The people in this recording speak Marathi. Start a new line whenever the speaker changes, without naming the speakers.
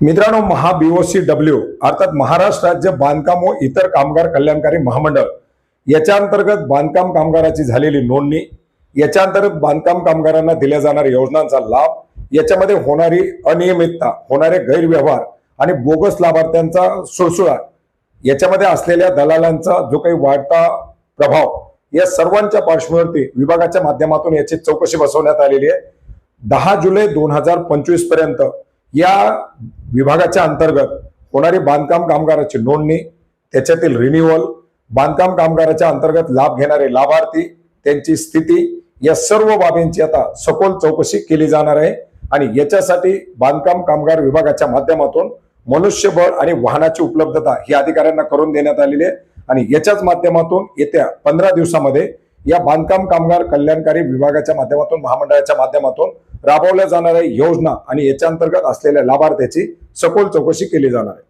मित्रांनो महा बीओसी डब्ल्यू अर्थात महाराष्ट्र राज्य बांधकाम व इतर कामगार कल्याणकारी महामंडळ याच्या अंतर्गत बांधकाम कामगाराची झालेली नोंदणी याच्या अंतर्गत बांधकाम कामगारांना दिल्या जाणाऱ्या योजनांचा लाभ याच्यामध्ये होणारी अनियमितता होणारे गैरव्यवहार आणि बोगस लाभार्थ्यांचा सुळसुळाट याच्यामध्ये असलेल्या दलालांचा जो काही वाढता प्रभाव या सर्वांच्या पार्श्वभूमीवरती विभागाच्या माध्यमातून याची चौकशी बसवण्यात आलेली आहे. दहा जुलै दोन हजार पंचवीसपर्यंत या विभागाच्या अंतर्गत होणारी बांधकाम कामगाराची नोंदणी त्याच्यातील रिन्युअल बांधकाम कामगाराच्या अंतर्गत लाभ घेणारे लाभार्थी त्यांची स्थिती या सर्व बाबींची आता सखोल चौकशी केली जाणार आहे. आणि याच्यासाठी बांधकाम कामगार विभागाच्या माध्यमातून मनुष्यबळ आणि वाहनाची उपलब्धता ही अधिकाऱ्यांना करून देण्यात आलेली आहे. आणि याच्याच माध्यमातून येत्या पंधरा दिवसामध्ये या बांधकाम कामगार कल्याणकारी विभागाच्या माध्यमातून महामंडळाच्या माध्यमातून राबवल्या जाणाऱ्या योजना आणि याच्या अंतर्गत असलेल्या लाभार्थ्याची सखोल चौकशी केली जाणार आहे.